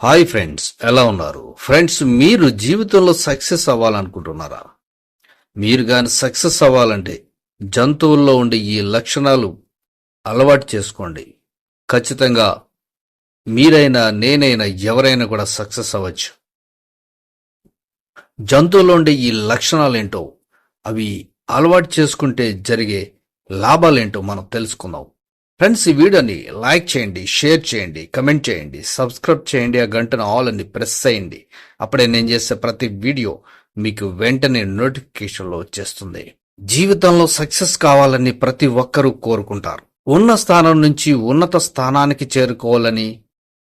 Hi friends ఎలా ఉన్నారు? Friends మీరు జీవితంలో సక్సెస్ అవ్వాలనుకుంటున్నారా? మీరు గాని సక్సెస్ అవ్వాలంటే జంతువుల్లో ఉండే ఈ లక్షణాలు అలవాటు చేసుకోండి. ఖచ్చితంగా మీరైనా నేనైనా ఎవరైనా కూడా సక్సెస్ అవ్వచ్చు. జంతువుల్లో ఉండే ఈ లక్షణాలు ఏంటో అవి అలవాటు చేసుకుంటే జరిగే లాభాలేంటో మనం తెలుసుకుందాం. ఫ్రెండ్స్ ఈ వీడియోని లైక్ చేయండి షేర్ చేయండి కమెంట్ చేయండి సబ్స్క్రైబ్ చేయండి ఆ గంటను ఆల్ అని ప్రెస్ చేయండి. అప్పుడే నేను చేసే ప్రతి వీడియో మీకు వెంటనే నోటిఫికేషన్లో వచ్చేస్తుంది. జీవితంలో సక్సెస్ కావాలని ప్రతి ఒక్కరూ కోరుకుంటారు. ఉన్న స్థానం నుంచి ఉన్నత స్థానానికి చేరుకోవాలని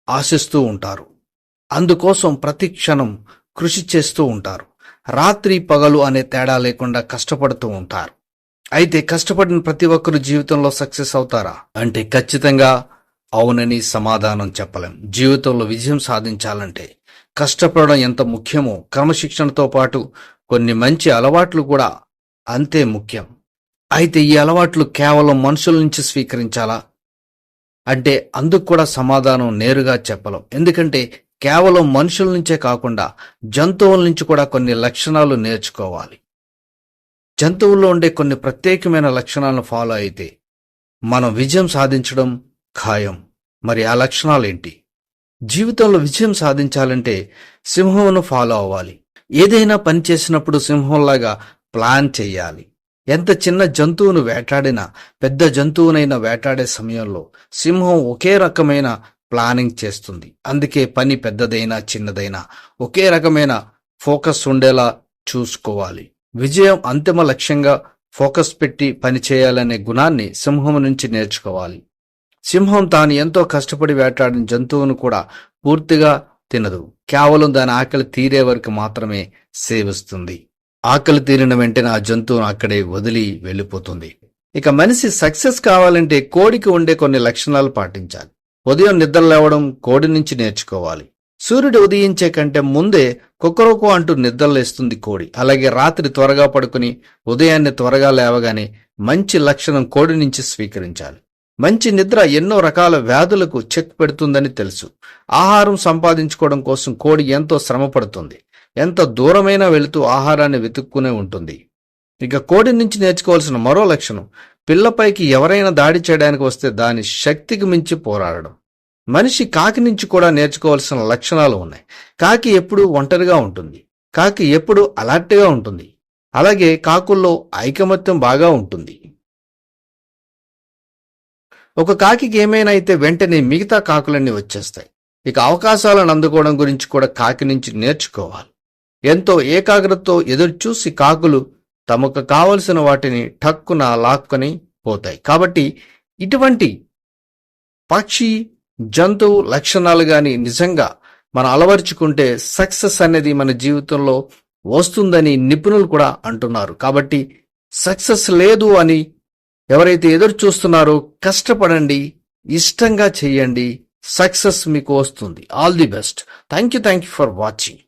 ఆశిస్తూ ఉంటారు. అందుకోసం ప్రతి క్షణం కృషి చేస్తూ ఉంటారు. రాత్రి పగలు అనే తేడా లేకుండా కష్టపడుతూ ఉంటారు. అయితే కష్టపడిన ప్రతి ఒక్కరు జీవితంలో సక్సెస్ అవుతారా? అంటే ఖచ్చితంగా అవునని సమాధానం చెప్పలేం. జీవితంలో విజయం సాధించాలంటే కష్టపడడం ఎంత ముఖ్యమో క్రమశిక్షణతో పాటు కొన్ని మంచి అలవాట్లు కూడా అంతే ముఖ్యం. అయితే ఈ అలవాట్లు కేవలం మనుషుల నుంచి స్వీకరించాలా? అంటే అందుకు కూడా సమాధానం నేరుగా చెప్పలేం. ఎందుకంటే కేవలం మనుషుల నుంచే కాకుండా జంతువుల నుంచి కూడా కొన్ని లక్షణాలు నేర్చుకోవాలి. జంతువుల్లో ఉండే కొన్ని ప్రత్యేకమైన లక్షణాలను ఫాలో అయితే మనం విజయం సాధించడం ఖాయం. మరి ఆ లక్షణాలేంటి? జీవితంలో విజయం సాధించాలంటే సింహంను ఫాలో అవ్వాలి. ఏదైనా పని చేసినప్పుడు సింహంలాగా ప్లాన్ చేయాలి. ఎంత చిన్న జంతువును వేటాడినా పెద్ద జంతువునైనా వేటాడే సమయంలో సింహం ఒకే రకమైన ప్లానింగ్ చేస్తుంది. అందుకే పని పెద్దదైనా చిన్నదైనా ఒకే రకమైన ఫోకస్ ఉండేలా చూసుకోవాలి. విజయం అంతిమ లక్ష్యంగా ఫోకస్ పెట్టి పని చేయాలనే గుణాన్ని సింహం నుంచి నేర్చుకోవాలి. సింహం తాను ఎంతో కష్టపడి వేటాడిన జంతువును కూడా పూర్తిగా తినదు. కేవలం దాని ఆకలి తీరే వరకు మాత్రమే సేవిస్తుంది. ఆకలి తీరిన వెంటనే ఆ జంతువును అక్కడే వదిలి వెళ్ళిపోతుంది. ఇక మనిషి సక్సెస్ కావాలంటే కోడికి ఉండే కొన్ని లక్షణాలు పాటించాలి. ఉదయం నిద్ర లేవడం కోడి నుంచి నేర్చుకోవాలి. సూర్యుడు ఉదయించే కంటే ముందే కుక్కరోకో అంటూ నిద్రలేస్తుంది కోడి. అలాగే రాత్రి త్వరగా పడుకుని ఉదయాన్నే త్వరగా లేవగానే మంచి లక్షణం కోడి నుంచి స్వీకరించాలి. మంచి నిద్ర ఎన్నో రకాల వ్యాధులకు చెక్ పెడుతుందని తెలుసు. ఆహారం సంపాదించుకోవడం కోసం కోడి ఎంతో శ్రమ పడుతుంది ఎంత దూరమైనా వెళుతూ ఆహారాన్ని వెతుక్కునే ఉంటుంది. ఇక కోడి నుంచి నేర్చుకోవాల్సిన మరో లక్షణం పిల్లపైకి ఎవరైనా దాడి చేయడానికి వస్తే దాని శక్తికి మించి పోరాడడం. మనిషి కాకి నుంచి కూడా నేర్చుకోవాల్సిన లక్షణాలు ఉన్నాయి. కాకి ఎప్పుడు ఒంటరిగా ఉంటుంది. కాకి ఎప్పుడు అలర్ట్గా ఉంటుంది. అలాగే కాకుల్లో ఐకమత్యం బాగా ఉంటుంది. ఒక కాకికి ఏమైనా అయితే వెంటనే మిగతా కాకులన్నీ వచ్చేస్తాయి. ఇక అవకాశాలను అందుకోవడం గురించి కూడా కాకి నుంచి నేర్చుకోవాలి. ఎంతో ఏకాగ్రతతో ఎదురు చూసి కాకులు తమకు కావలసిన వాటిని ఠక్కున లాక్కొని పోతాయి. కాబట్టి ఇటువంటి పక్షి జంతువు లక్షణాలు గాని నిజంగా మనం అలవర్చుకుంటే సక్సెస్ అనేది మన జీవితంలో వస్తుందని నిపుణులు కూడా అంటున్నారు. కాబట్టి సక్సెస్ లేదు అని ఎవరైతే ఎదురు చూస్తున్నారో కష్టపడండి ఇష్టంగా చేయండి సక్సెస్ మీకు వస్తుంది. All the best. Thank you thank you for watching.